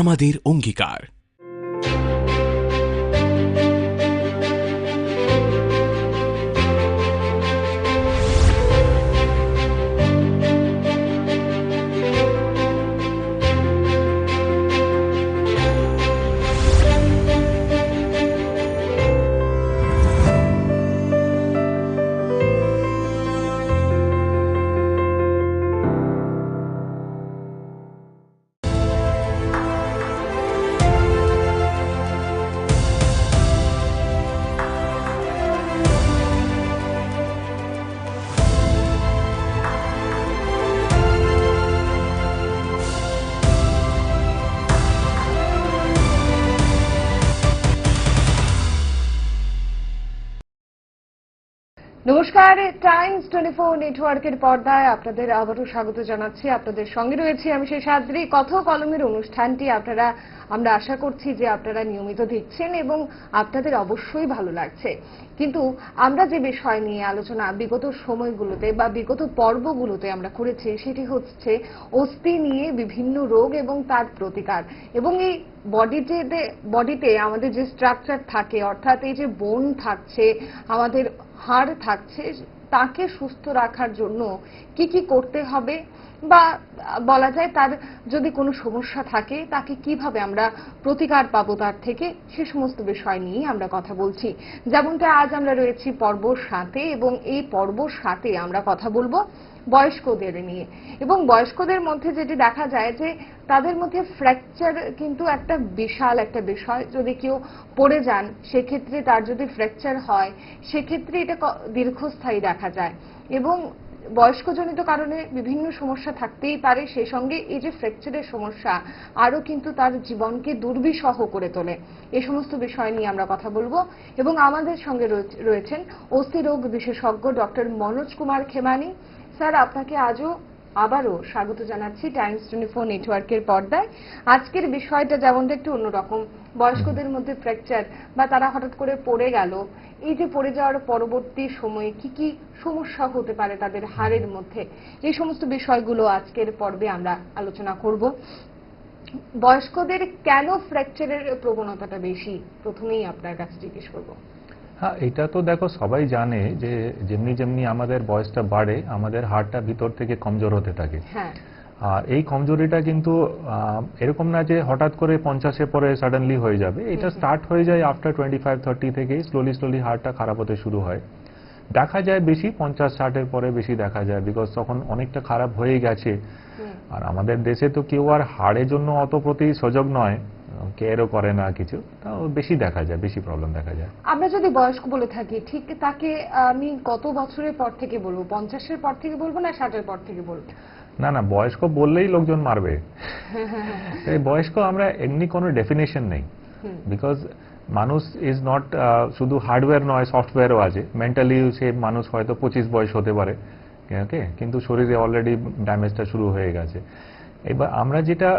আমাদের অঙ্গীকার নমস্কার টাইমস টোয়েন্টি ফোর নেটওয়ার্কের পর্দায় আপনাদের আবারও স্বাগত জানাচ্ছি। আপনাদের সঙ্গে রয়েছি আমি সেই সাদ্রি। কথ কলমের অনুষ্ঠানটি আপনারা, আমরা আশা করছি যে আপনারা নিয়মিত দেখছেন এবং আপনাদের অবশ্যই ভালো লাগছে। কিন্তু আমরা যে বিষয় নিয়ে আলোচনা বিগত সময়গুলোতে বা বিগত পর্বগুলোতে আমরা করেছি, সেটি হচ্ছে অস্থি নিয়ে বিভিন্ন রোগ এবং তার প্রতিকার। এবং এই বডিতে বডিতে আমাদের যে স্ট্রাকচার থাকে, অর্থাৎ এই যে বোন থাকছে, আমাদের হাড় থাকছে তাকে সুস্থ রাখার জন্য কি কি করতে হবে বা বলা যায় তার যদি কোনো সমস্যা থাকে তাকে কীভাবে আমরা প্রতিকার পাবো তার থেকে সে সমস্ত বিষয় নিয়ে আমরা কথা বলছি। যেমনটা আজ আমরা রয়েছি পর্ব সাথে এবং এই পর্ব সাথে আমরা কথা বলব বয়স্কদের নিয়ে। এবং বয়স্কদের মধ্যে যেটি দেখা যায় যে তাদের মধ্যে ফ্র্যাকচার কিন্তু একটা বিশাল একটা বিষয়। যদি কেউ পড়ে যান, সেক্ষেত্রে তার যদি ফ্র্যাকচার হয়, সেক্ষেত্রে এটা দীর্ঘস্থায়ী দেখা যায়। এবং বয়স্কজনিত কারণে বিভিন্ন সমস্যা থাকতেই পারে সেই সঙ্গে এই যে ফ্র্যাকচারের সমস্যা, আরও কিন্তু তার জীবনকে দুর্বিষহ করে তোলে। এ সমস্ত বিষয় নিয়ে আমরা কথা বলব। এবং আমাদের সঙ্গে রয়েছেন অস্থি রোগ বিশেষজ্ঞ ডক্টর মনোজ কুমার খেমানি। স্যার, আপনাকে আজও আবারও স্বাগত জানাচ্ছি টাইমস টোয়েন্টি ফোর নেটওয়ার্কের পর্দায়। আজকের বিষয়টা যেমনটা একটু অন্যরকম। বয়স্কদের মধ্যে ফ্র্যাকচার বা তারা হঠাৎ করে পড়ে গেল এই যে পড়ে যাওয়ার পরবর্তী সময়ে কি কি সমস্যা হতে পারে তাদের হাড়ের মধ্যে? এই সমস্ত বিষয়গুলো আজকের পর্বে আমরা আলোচনা করব। বয়স্কদের কেন ফ্র্যাকচারের প্রবণতাটা বেশি? প্রথমেই আপনার কাছে জিজ্ঞেস করব। হ্যাঁ এটা তো দেখো সবাই জানে যে যেমনি যেমনি আমাদের বয়সটা বাড়ে আমাদের হাড়টা ভিতর থেকে কমজোর হতে থাকে। হ্যাঁ। আর এই কমজোরিটা কিন্তু এরকম না যে হঠাৎ করে পঞ্চাশে পরে সাডেনলি হয়ে যাবে। এটা স্টার্ট হয়ে যায় আফটার টোয়েন্টি ফাইভ থার্টি থেকে স্লোলি স্লোলি হাড়টা খারাপ হতে শুরু হয়। দেখা যায় বেশি পঞ্চাশ ষাটের পরে বেশি দেখা যায় বিকজ তখন অনেকটা খারাপ হয়ে গেছে। আর আমাদের দেশে তো কেউ আর হাড়ের জন্য অত প্রতি সজাগ নয় কেয়ারও করে না কিছু। তাও বেশি দেখা যায় বেশি প্রবলেম দেখা যায়। আমরা যদি বয়স্ক বলে থাকি ঠিক তাকে আমি কত বছরের পর থেকে বলব পঞ্চাশের পর থেকে বলব না ষাটের পর থেকে বলব? না না বয়স্ক বললেই লোকজন মারবে। এই বয়স্ক আমরা এমনি কোনো ডেফিনেশন নেই। বিকজ মানুষ ইজ নট শুধু হার্ডওয়্যার নয় সফটওয়্যারও আছে। মেন্টালি সে মানুষ হয়তো পঁচিশ বয়স হতে পারে। ওকে কিন্তু শরীরে অলরেডি ড্যামেজটা শুরু হয়ে গেছে। এবার আমরা যেটা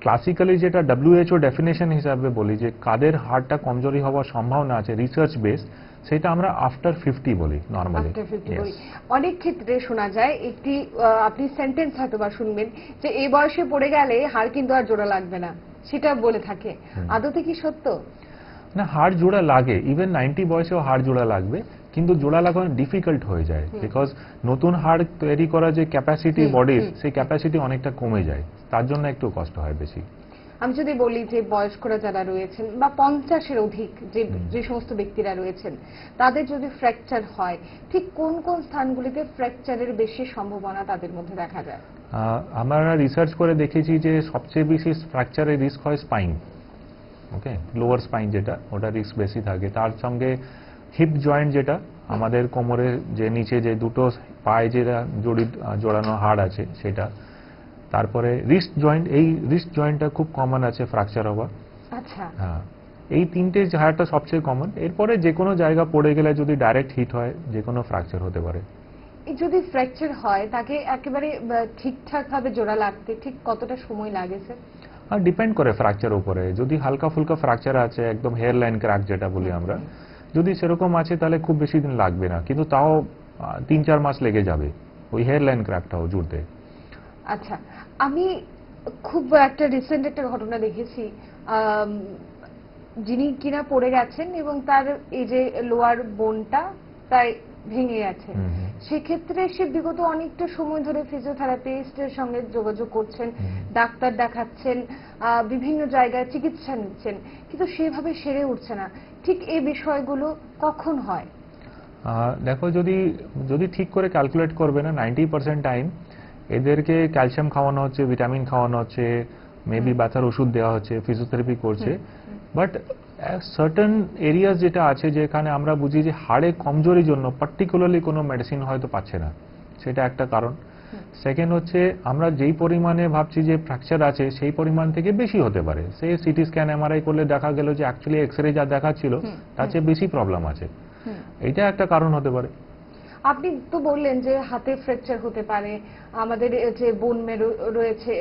ক্লাসিক্যালি যেটা ডাব্লিউএইচও ডেফিনেশন হিসাবে বলি যে কাদের হার্টটা কমজোরি হওয়ার সম্ভাবনা আছে রিসার্চ বেস সেটা আমরা আফটার ফিফটি বলি নর্মালি After 50 বলি। অনেক ক্ষেত্রে শোনা যায় একটি আপনি সেন্টেন্স হয়তো বা শুনবেন যে এই বয়সে পড়ে গেলে হাড় কিন্তু আর জোড়া লাগবে না। সেটা বলে থাকে। আদতে কি সত্য? না হাড় জোড়া লাগে। ইভেন নাইনটি বয়সেও হাড় জোড়া লাগবে কিন্তু জোড়া লাগানো ডিফিকাল্ট হয়ে যায়। বিকজ নতুন হাড় তৈরি করা যে ক্যাপাসিটি বডির সেই ক্যাপাসিটি অনেকটা কমে যায়। তার জন্য একটু কষ্ট হয় বেশি। আমি যদি বলি যে বয়স্করা যারা রয়েছেন বা পঞ্চাশের অধিক যে যে সমস্ত ব্যক্তিরা রয়েছেন তাদের যদি ফ্র্যাকচার হয় ঠিক কোন কোন স্থানগুলিতে ফ্র্যাকচারের বেশি সম্ভাবনা তাদের মধ্যে দেখা যায়? আমরা রিসার্চ করে দেখেছি যে সবচেয়ে বেশি ফ্র্যাকচারের রিস্ক হয় স্পাইন ওকে লোয়ার স্পাইন যেটা ওটা রিস্ক বেশি থাকে। তার সঙ্গে হিপ জয়েন্ট যেটা আমাদের কোমরের যে নিচে যে দুটো পায়ে যেটা জড়ি আহ, জোড়ানো হাড় আছে সেটা। তারপরে রিস্ট জয়েন্ট এই রিস্ট জয়েন্টটা খুব কমন আছে ফ্র্যাকচার হওয়া। আচ্ছা। হ্যাঁ এই তিনটে হাড়টা সবচেয়ে কমন এরপরে যে কোনো জায়গা পড়ে গেলে যদি ডাইরেক্ট হিট হয় যে কোনো ফ্র্যাকচার হতে পারে। এই যদি ফ্র্যাকচার হয় তাকে একেবারে ঠিকঠাক ভাবে জোড়া লাগতে ঠিক কতটা সময় লাগে স্যার আর ডিপেন্ড করে ফ্র্যাকচার উপরে। যদি হালকা ফুলকা ফ্র্যাকচার আছে একদম হেয়ার লাইন ক্র্যাক যেটা বলি আমরা যদি সেরকম আছে তাহলে খুব বেশি দিন লাগবে না। কিন্তু তাও তিন চার মাস লেগে যাবে। ওই হেয়ার লাইন ক্র্যাকটাও জুড়তে। আচ্ছা আমি খুব একটা রিসেন্ট একটা ঘটনা দেখেছি যিনি কিনা পড়ে গেছেন এবং তার এই যে লোয়ার বোনটা প্রায় ভেঙে গেছে। সেক্ষেত্রে সে বিগত অনেকটা সময় ধরে ফিজিওথেরাপিস্টের সঙ্গে যোগাযোগ করছেন ডাক্তার দেখাচ্ছেন আহ, বিভিন্ন জায়গায় চিকিৎসা নিচ্ছেন কিন্তু সেভাবে সেরে উঠছে না। ঠিক এই বিষয়গুলো কখন হয়? দেখো যদি যদি ঠিক করে ক্যালকুলেট করবে না নাইনটি পার্সেন্ট টাইম এদেরকে ক্যালসিয়াম খাওয়ানো হচ্ছে ভিটামিন খাওয়ানো হচ্ছে মেবি ব্যথার ওষুধ দেওয়া হচ্ছে ফিজিওথেরাপি করছে। বাট সার্টেন এরিয়াস যেটা আছে যেখানে আমরা বুঝি যে হাড়ে কমজোরির জন্য পার্টিকুলারলি কোনো মেডিসিন হয়তো পাচ্ছে না সেটা একটা কারণ। সেকেন্ড হচ্ছে আমরা যেই পরিমাণে ভাবছি যে ফ্র্যাকচার আছে সেই পরিমাণ থেকে বেশি হতে পারে। সেই সিটি স্ক্যান এমআরআই করলে দেখা গেল যে অ্যাকচুয়ালি এক্স রে যা দেখাচ্ছিল তার চেয়ে বেশি প্রবলেম আছে। এটা একটা কারণ হতে পারে। আপনি তো বললেন যে হাতে ফ্র্যাকচার হতে পারে আমাদের যে বোন মেরু রয়েছে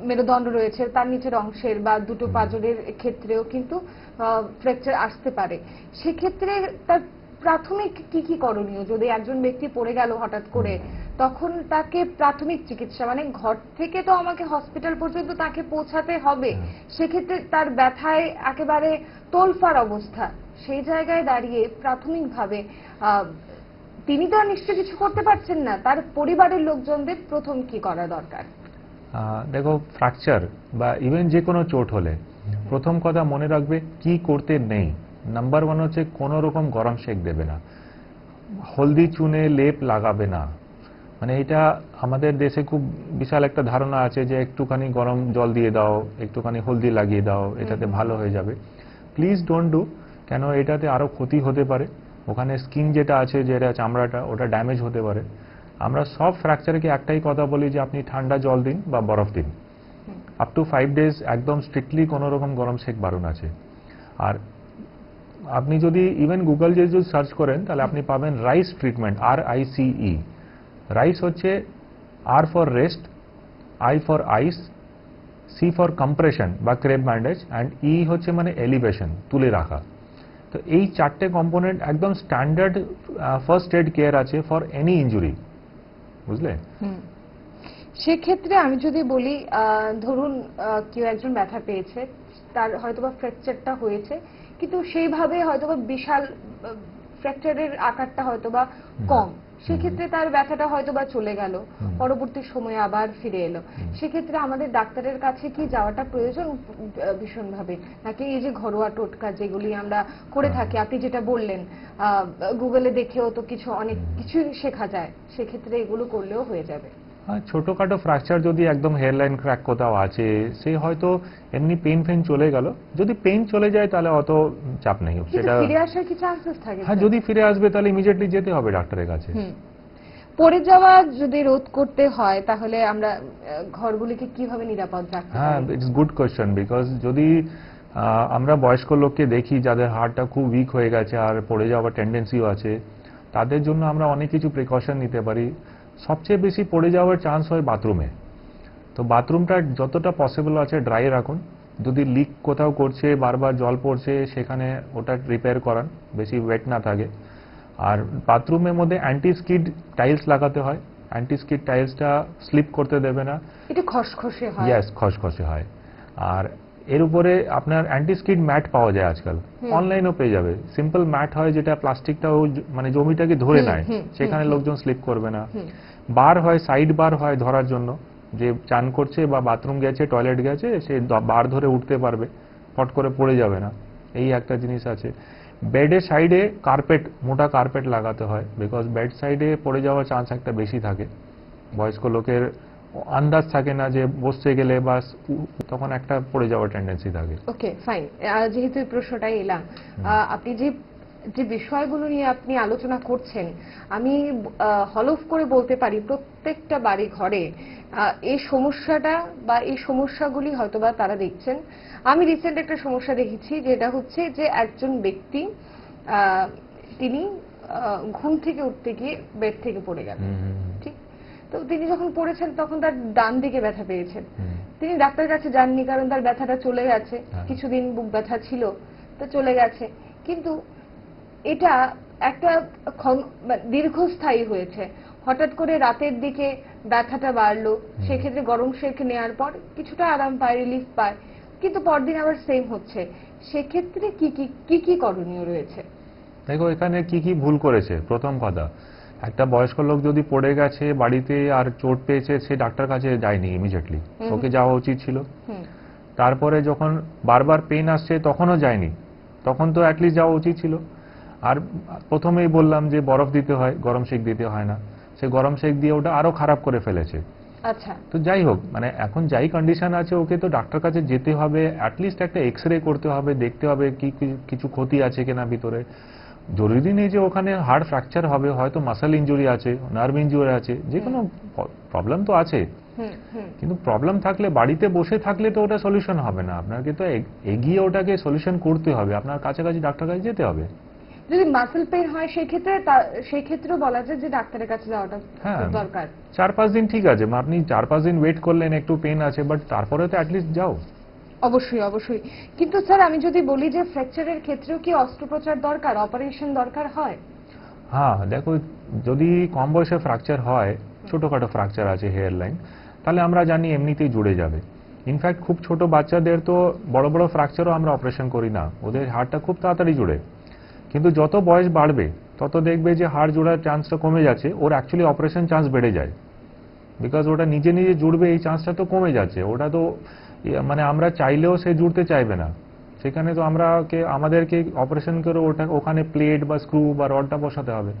মেরুদণ্ড রয়েছে তার নিচের অংশের বা দুটো পাজরের ক্ষেত্রেও কিন্তু ফ্র্যাকচার আসতে পারে। সেক্ষেত্রে তার প্রাথমিক কি কি করণীয়? যদি একজন ব্যক্তি পড়ে গেল হঠাৎ করে তখন তাকে প্রাথমিক চিকিৎসা মানে ঘর থেকে তো আমাকে হসপিটাল পর্যন্ত তাকে পৌঁছাতে হবে। সেক্ষেত্রে তার ব্যথায় একেবারে তোলফার অবস্থা। সেই জায়গায় দাঁড়িয়ে প্রাথমিকভাবে আহ, তিনি তো আর নিশ্চয় কিছু করতে পারছেন না। তার পরিবারের লোকজনদের প্রথম কি করা দরকার? দেখো ফ্র্যাকচার বা ইভেন যে কোনো চোট হলে প্রথম কথা মনে রাখবে কি করতে নেই। নাম্বার ওয়ান হচ্ছে কোনো রকম গরম শেক দেবে না। হলদি চুনে লেপ লাগাবে না। মানে এটা আমাদের দেশে খুব বিশাল একটা ধারণা আছে যে একটুখানি গরম জল দিয়ে দাও একটুখানি হলদি লাগিয়ে দাও এটাতে ভালো হয়ে যাবে। প্লিজ ডোন্ট ডু কেন এটাতে আরও ক্ষতি হতে পারে। ওখানে স্কিন যেটা আছে যেটা চামড়াটা ওটা ড্যামেজ হতে পারে। আমরা সব ফ্র্যাকচারকে একটাই কথা বলি যে আপনি ঠান্ডা জল দিন বা বরফ দিন। আপ টু ফাইভ ডেজ একদম স্ট্রিক্টলি কোনো রকম গরম শেক বারণ আছে। আর আপনি যদি ইভেন গুগল যে যদি সার্চ করেন তাহলে আপনি পাবেন রাইস ট্রিটমেন্ট আর আই সিই রাইস হচ্ছে R for rest I for ice C for compression বা ক্রেপ ব্যান্ডেজ অ্যান্ড ই হচ্ছে মানে এলিভেশন তুলে রাখা। তো এই চারটে কম্পোনেন্ট একদম স্ট্যান্ডার্ড ফার্স্ট এড কেয়ার আছে ফর এনি ইঞ্জুরি বুঝলে? সেক্ষেত্রে আমি যদি বলি আহ, ধরুন কেউ একজন ব্যথা পেয়েছে তার হয়তোবা ফ্র্যাকচারটা হয়েছে কিন্তু সেইভাবে হয়তোবা বিশাল ফ্র্যাকচারের আকারটা হয়তোবা কম। সেক্ষেত্রে তার ব্যথাটা হয়তো বা চলে গেল। পরবর্তী সময়ে আবার ফিরে এলো। সেক্ষেত্রে আমাদের ডাক্তারের কাছে কি যাওয়াটা প্রয়োজন ভীষণভাবে? নাকি এই যে ঘরোয়া টোটকা যেগুলি আমরা করে। থাকি আপনি যেটা বললেন গুগলে দেখেও তো কিছু অনেক কিছুই শেখা যায় সেক্ষেত্রে এগুলো করলেও হয়ে যাবে। ছোটখাটো ফ্র্যাকচার যদি একদম হেয়ারলাইন ক্র্যাক কোথাও আছে সে হয়তো এমনি পেন ফেন চলে গেল। যদি পেন চলে যায় তাহলে অত চাপ নেই। সেটা ফিরে আসার কি চান্সেস থাকে হ্যাঁ যদি ফিরে আসবে তাহলে ইমিডিয়েটলি যেতে হবে ডাক্তারের কাছে। পড়ে যাওয়া যদি রোধ করতে হয় তাহলে আমরা ঘরগুলিকে কীভাবে নিরাপদ রাখতে হ্যাঁ ইটস গুড কোয়েশ্চেন বিকজ যদি আমরা বয়স্ক লোককে দেখি যাদের হাড়টা খুব উইক হয়ে গেছে আর পড়ে যাওয়ার টেন্ডেন্সিও আছে তাদের জন্য আমরা অনেক কিছু প্রিকশন নিতে পারি। সবচেয়ে বেশি পড়ে যাওয়ার চান্স হয় বাথরুমে তো বাথরুমটা যতটা পসিবল আছে ড্রাই রাখুন। যদি লিক কোথাও করছে বারবার জল পড়ছে সেখানে ওটা রিপেয়ার করান বেশি ওয়েট না থাকে। আর বাথরুমের মধ্যে অ্যান্টি স্কিড টাইলস লাগাতে হয়। অ্যান্টি স্কিড টাইলসটা স্লিপ করতে দেবে না। এটা খসখসে হয়। ইয়েস খসখসে হয়। আর এর উপরে আপনার অ্যান্টিস্কিড ম্যাট পাওয়া যায় আজকাল। অনলাইনও পেয়ে যাবে। সিম্পল ম্যাট হয় যেটা প্লাস্টিকটাও মানে জমিটাকে ধরে নেয়। সেখানে লোকজন স্লিপ করবে না। বার হয় সাইড বার হয় ধরার জন্য। যে চান করছে বা বাথরুম গেছে টয়লেট গেছে সে বার ধরে উঠতে পারবে। ফট করে পড়ে যাবে না। এই একটা জিনিস আছে। বেডের সাইডে কার্পেট মোটা কার্পেট লাগাতে হয়। বিকজ বেড সাইডে পড়ে যাওয়ার চান্স একটা বেশি থাকে। বয়স্ক লোকের আন্দাজ থাকে না যে বসতে গেলে বা তখন একটা পড়ে যাওয়ার টেন্ডেন্সি থাকে। ওকে ফাইন যেহেতু এই প্রশ্নটাই এলাম আপনি যে যে বিষয়গুলো নিয়ে আপনি আলোচনা করছেন আমি হলফ করে বলতে পারি প্রত্যেকটা বাড়ি ঘরে এই সমস্যাটা বা এই সমস্যাগুলি হয়তোবা তারা দেখছেন। আমি রিসেন্ট একটা সমস্যা দেখেছি যেটা হচ্ছে যে একজন ব্যক্তি আহ, তিনি ঘুম থেকে উঠতে গিয়ে বেড থেকে পড়ে গেলেন। ঠিক তো তিনি যখন পড়েছেন তখন তার ডান দিকে ব্যথা পেয়েছেন তিনি ডাক্তারের কাছে যাননি কারণ তার ব্যথাটা চলে গেছে। হ্যাঁ। কিছুদিন বুক ব্যথা ছিল তো চলে গেছে। কিন্তু এটা একটা মানে দীর্ঘস্থায়ী হয়েছে। হঠাৎ করে রাতের দিকে ব্যথাটা বাড়লো। সেক্ষেত্রে গরম সেক নেওয়ার পর কিছুটা আরাম পায় রিলিফ পায়। কিন্তু পরদিন আবার সেম হচ্ছে। সেক্ষেত্রে কি কি কি কি করণীয় রয়েছে? দেখো এখানে কি কি ভুল করেছে? প্রথম কথা একটা বয়স্ক লোক যদি পড়ে গেছে বাড়িতে আর চোট পেয়েছে সে ডাক্তার কাছে যায়নি ইমিডিয়েটলি ওকে যাওয়া উচিত ছিল। তারপরে যখন বারবার পেন আসছে তখনও যায়নি। তখন তো অ্যাটলিস্ট যাওয়া উচিত ছিল। আর প্রথমেই বললাম যে বরফ দিতে হয় গরম শেক দিতে হয় না। সে গরম শেক দিয়ে ওটা আরও খারাপ করে ফেলেছে। আচ্ছা। তো যাই হোক মানে এখন যাই কন্ডিশন আছে ওকে তো ডাক্তার কাছে যেতে হবে অ্যাটলিস্ট একটা এক্স রে করতে হবে দেখতে হবে কি কি- কিছু ক্ষতি আছে কিনা ভিতরে। জরুরি নেই যে ওখানে হাড় ফ্র্যাকচার হবে হয়তো মাসেল ইনজুরি আছে নার্ভ ইনজুরি আছে যে কোনো প্রবলেম তো আছে। কিন্তু প্রবলেম থাকলে বাড়িতে বসে থাকলে তো ওটা সলিউশন হবে না। আপনাকে তো এগিয়ে ওটাকে সলিউশন করতে হবে। আপনার কাছাকাছি ডাক্তার কাছে যেতে হবে। যদি মাসেল পেন হয় সেক্ষেত্রে তা- সেই ক্ষেত্রেও বলা যায় যে ডাক্তারের কাছে যাওয়াটা হ্যাঁ। দরকার। চার পাঁচ দিন ঠিক আছে। আপনি চার পাঁচ দিন ওয়েট করলেন একটু পেন আছে বাট তারপরে তো অ্যাটলিস্ট যাও। অবশ্যই অবশ্যই। কিন্তু স্যার, আমি যদি বলি যে ফ্র্যাকচারের ক্ষেত্রেও কি অস্ত্রোপচার দরকার, অপারেশন দরকার হয়? হ্যাঁ দেখো, যদি কম বয়সে ফ্র্যাকচার হয়, ছোটখাটো ফ্র্যাকচার আছে হেয়ার লাইন, তাহলে আমরা জানি এমনিতেই জুড়ে যাবে। ইনফ্যাক্ট খুব ছোট বাচ্চাদের তো বড় বড় ফ্র্যাকচারও আমরা অপারেশন করি না। ওদের হাড়টা খুব তাড়াতাড়ি জুড়ে। কিন্তু যত বয়স বাড়বে, তত দেখবে যে হাড় জোড়ার চান্সটা কমে যাচ্ছে, ওর অ্যাকচুয়ালি অপারেশন চান্স বেড়ে যায়। বিকজ ওটা নিজে নিজে জুড়বে, এই চান্সটা তো কমে যাচ্ছে। ওটা তো মানে আমরা চাইলেও সে জুড়তে চাইবে না। সেখানে তো আমরাকে আমাদেরকে অপারেশন করে ওটা ওখানে প্লেট বা স্ক্রু বা রডটা বসাতে হবে।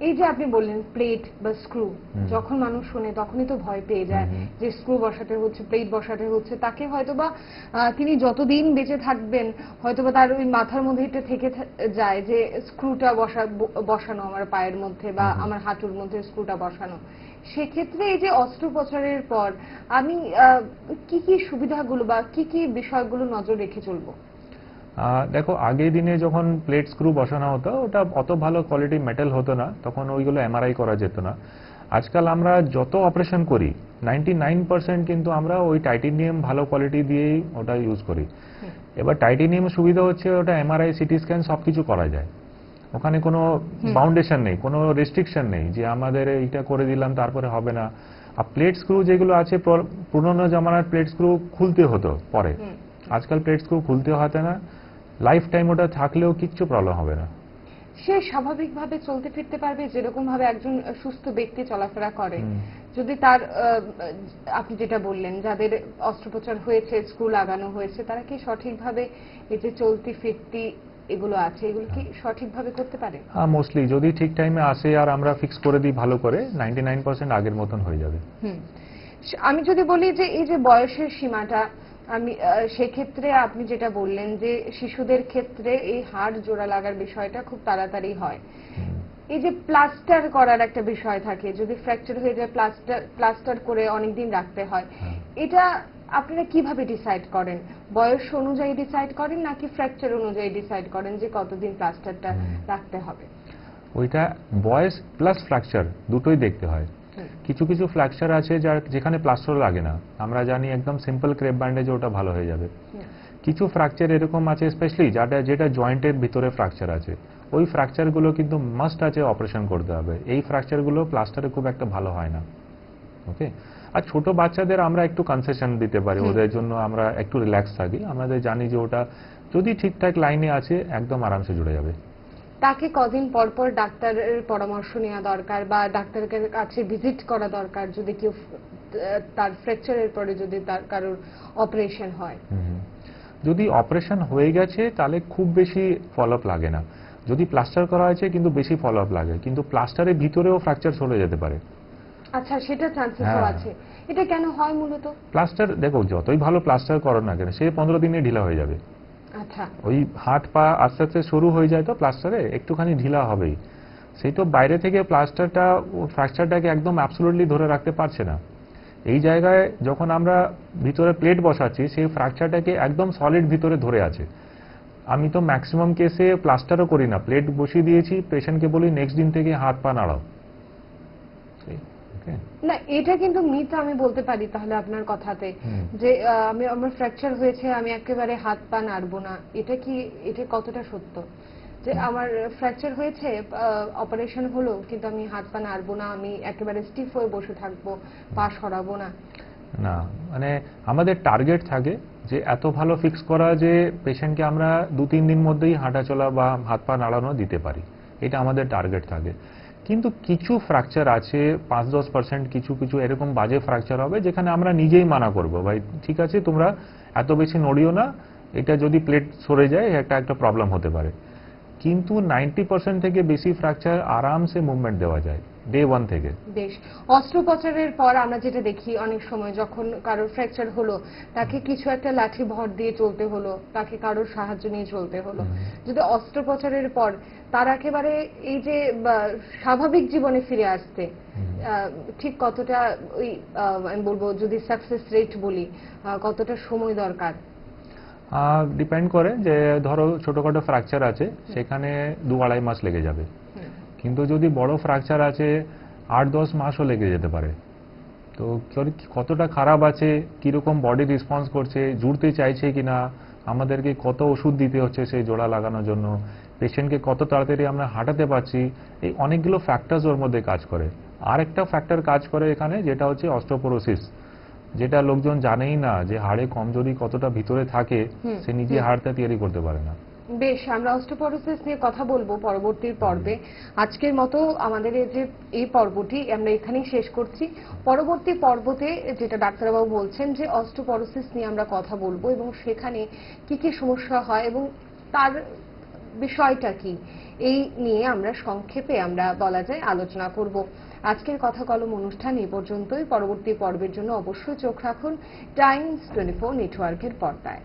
এই যে আপনি বললেন প্লেট বা স্ক্রু যখন মানুষ শুনে তখনই তো ভয় পেয়ে যায়। যে স্ক্রু বসাতে হচ্ছে প্লেট বসাতে হচ্ছে। তাকে হয়তোবা আহ, তিনি যতদিন বেঁচে থাকবেন হয়তো বা তার ওই মাথার মধ্যে এটা থেকে যায় যে স্ক্রুটা বসা বসানো আমার পায়ের মধ্যে বা। আমার হাঁটুর মধ্যে স্ক্রুটা বসানো। সেক্ষেত্রে এই যে অস্ত্রোপচারের পর আমি কি কি সুবিধাগুলো বা কি কি বিষয়গুলো নজর রেখে চলবো? দেখো আগের দিনে যখন প্লেট স্ক্রু বসানো হতো ওটা অত ভালো কোয়ালিটি মেটাল হতো না তখন ওইগুলো এমআরআই করা যেত না। আজকাল আমরা যত অপারেশন করি নাইনটি নাইন পার্সেন্ট কিন্তু আমরা ওই টাইটেনিয়াম ভালো কোয়ালিটি দিয়েই ওটা ইউজ করি। এবার টাইটেনিয়াম সুবিধা হচ্ছে ওটা এমআরআই সিটি স্ক্যান সব কিছু করা যায়। ওখানে কোনো বাউন্ডেশন নেই কোনো রেস্ট্রিকশন নেই যে আমাদের এইটা করে দিলাম তারপরে হবে না। আর প্লেট স্ক্রু যেগুলো আছে প্র- পুরোনো জামানার প্লেট স্ক্রু খুলতে হতো পরে। আজকাল প্লেট স্ক্রু খুলতে হতে না লাইফ টাইম ওটা থাকলেও কিচ্ছু প্রবলেম হবে না। সে স্বাভাবিকভাবে চলতে ফিরতে পারবে যেরকম ভাবে একজন সুস্থ ব্যক্তি চলাফেরা করে। যদি তার আপনি যেটা বললেন যাদের অস্ত্রোপচার হয়েছে স্ক্রু লাগানো হয়েছে তারা কি সঠিকভাবে এই যে চলতি ফিরতি এগুলো আছে এগুলো কি সঠিকভাবে করতে পারে? হ্যাঁ মোস্টলি যদি ঠিক টাইমে আসে আর আমরা ফিক্স করে দিই ভালো করে নাইনটি নাইন পার্সেন্ট আগের মতন হয়ে যাবে। হুম। আমি যদি বলি যে এই যে বয়সের সীমাটা আমি সেক্ষেত্রে আপনি যেটা বললেন যে শিশুদের ক্ষেত্রে এই হাড় জোড়া লাগার বিষয়টা খুব তাড়াতাড়ি হয়। এই যে প্লাস্টার করার একটা বিষয় থাকে যদি ফ্র্যাকচার হয়ে যায় প্লাস্টার প্লাস্টার করে অনেকদিন রাখতে হয় হ্যাঁ। এটা আপনারা কীভাবে ডিসাইড করেন? বয়স অনুযায়ী ডিসাইড করেন নাকি ফ্র্যাকচার অনুযায়ী ডিসাইড করেন যে কতদিন প্লাস্টারটা। রাখতে হবে? ওইটা বয়স প্লাস ফ্র্যাকচার দুটোই দেখতে হয়। কিছু কিছু ফ্র্যাকচার আছে যার যেখানে প্লাস্টার লাগে না। আমরা জানি একদম সিম্পল ক্রেপ ব্যান্ডেজে ওটা ভালো হয়ে যাবে। কিছু ফ্র্যাকচার এরকম আছে স্পেশালি যেটা যেটা জয়েন্টের ভিতরে ফ্র্যাকচার আছে। ওই ফ্র্যাকচারগুলো কিন্তু মাস্ট আছে অপারেশন করতে হবে। এই ফ্র্যাকচারগুলো প্লাস্টারে খুব একটা ভালো হয় না। ওকে আর ছোট বাচ্চাদের আমরা একটু কনসেশন দিতে পারি ওদের জন্য আমরা একটু রিল্যাক্স থাকি। আমাদের জানি যে ওটা যদি ঠিকঠাক লাইনে আছে একদম আরামসে জুড়ে যাবে। তাকে কদিন পর পর ডাক্তারের পরামর্শ নেওয়া দরকার বা ডাক্তারের কাছে ভিজিট করা দরকার যদি কেউ তার ফ্র্যাকচারের পরে যদি তার কারোর অপারেশন হয়। যদি অপারেশন হয়ে গেছে তাহলে খুব বেশি ফলো আপ লাগে না। যদি প্লাস্টার করা হয়েছে কিন্তু বেশি ফলো আপ লাগে। কিন্তু প্লাস্টারের ভিতরেও ফ্র্যাকচার চলে যেতে পারে। আচ্ছা সেটা চান্সেসও হ্যাঁ। আছে। এটা কেন হয় মূলত? প্লাস্টার দেখো যতই ভালো প্লাস্টার করো না কেন সে পনেরো দিনে ঢিলা হয়ে যাবে। আচ্ছা। ওই হাত পা আস্তে আস্তে শুরু হয়ে যায় তো প্লাস্টারে একটুখানি ঢিলা হবেই। সেই তো বাইরে থেকে প্লাস্টারটা ফ্র্যাকচারটাকে একদম অ্যাবসোলুটলি ধরে রাখতে পারছে না। এই জায়গায় যখন আমরা ভিতরে প্লেট বসাচ্ছি সেই ফ্র্যাকচারটাকে একদম সলিড ভিতরে ধরে আছে। আমি তো ম্যাক্সিমাম কেসে প্লাস্টারও করি না। প্লেট বসিয়ে দিয়েছি পেশেন্টকে বলি নেক্সট দিন থেকে হাত পা নাড়াও। না এটা কিন্তু মিথ আমি বলতে পারি তাহলে আপনার কথাতে। যে আমি আমার ফ্র্যাকচার হয়েছে আমি একেবারে হাত পা নাড়বো না। এটা কি এটা কতটা সত্য? যে আমার ফ্র্যাকচার হয়েছে অপারেশন হলো কিন্তু আমি হাত পা নাড়বো না আমি একেবারে স্টিফ হয়ে বসে থাকব পা সরাবো না। না মানে আমাদের টার্গেট থাকে যে এত ভালো ফিক্স করা যে পেশেন্টকে আমরা দু তিন দিন মধ্যেই হাঁটাচলা বা হাত পা নাড়ানো দিতে পারি। এটা আমাদের টার্গেট থাকে। কিন্তু কিছু ফ্র্যাকচার আছে, পাঁচ দশ পার্সেন্ট কিছু কিছু এরকম বাজে ফ্র্যাকচার হবে যেখানে আমরা নিজেই মানা করব। ভাই, ঠিক আছে, তোমরা এত বেশি নড়িও না, এটা যদি প্লেট সরে যায়, একটা একটা প্রবলেম হতে পারে। কিন্তু নাইনটি পার্সেন্ট থেকে বেশি ফ্র্যাকচার আরামসে মুভমেন্ট দেওয়া যায়। ডে ওয়ান থেকে। বেশ। অস্ত্রোপচারের পর আমরা যেটা দেখি অনেক সময় যখন কারোর ফ্র্যাকচার হলো তাকে কিছু একটা লাঠি ভর দিয়ে চলতে হলো তাকে কারোর সাহায্য নিয়ে চলতে হলো। যদি অস্ত্রোপচারের পর তার একেবারে এই যে স্বাভাবিক জীবনে ফিরে আসতে ঠিক কতটা ওই আমি বলব যদি সাকসেস রেট বলি কতটা সময় দরকার? ডিপেন্ড করে যে ধরো ছোটখাটো ফ্র্যাকচার আছে সেখানে দু আড়াই মাস লেগে যাবে। কিন্তু যদি বড় ফ্র্যাকচার আছে আট দশ মাসও লেগে যেতে পারে। তো কতটা খারাপ আছে কীরকম বডি রেসপন্স করছে জুড়তে চাইছে কিনা আমাদেরকে কত ওষুধ দিতে হচ্ছে সেই জোড়া লাগানোর জন্য পেশেন্টকে কত তাড়াতাড়ি আমরা হাঁটাতে পারছি এই অনেকগুলো ফ্যাক্টরস ওর মধ্যে কাজ করে। আর একটা ফ্যাক্টর কাজ করে এখানে যেটা হচ্ছে অস্ট্রোপোরোসিস যেটা লোকজন জানেই না যে হাড়ে কমজোরি কতটা ভিতরে থাকে সে নিজে হাড়টা তৈরি করতে পারে না। বেশ, আমরা অস্টোপরোসিস নিয়ে কথা বলব পরবর্তী পর্বে। আজকের মতো আমাদের এই যে, এই পর্বটি আমরা এখানেই শেষ করছি। পরবর্তী পর্বতে যেটা ডাক্তারবাবু বলছেন যে অস্টোপরোসিস নিয়ে আমরা কথা বলব এবং সেখানে কি কি সমস্যা হয় এবং তার বিষয়টা কি, এই নিয়ে আমরা সংক্ষেপে আমরা বলা যায় আলোচনা করব। আজকের কথা কলম অনুষ্ঠান এ পর্যন্তই। পরবর্তী পর্বের জন্য অবশ্যই চোখ রাখুন। টাইমস টোয়েন্টি ফোর নেটওয়ার্কের পর্দায়।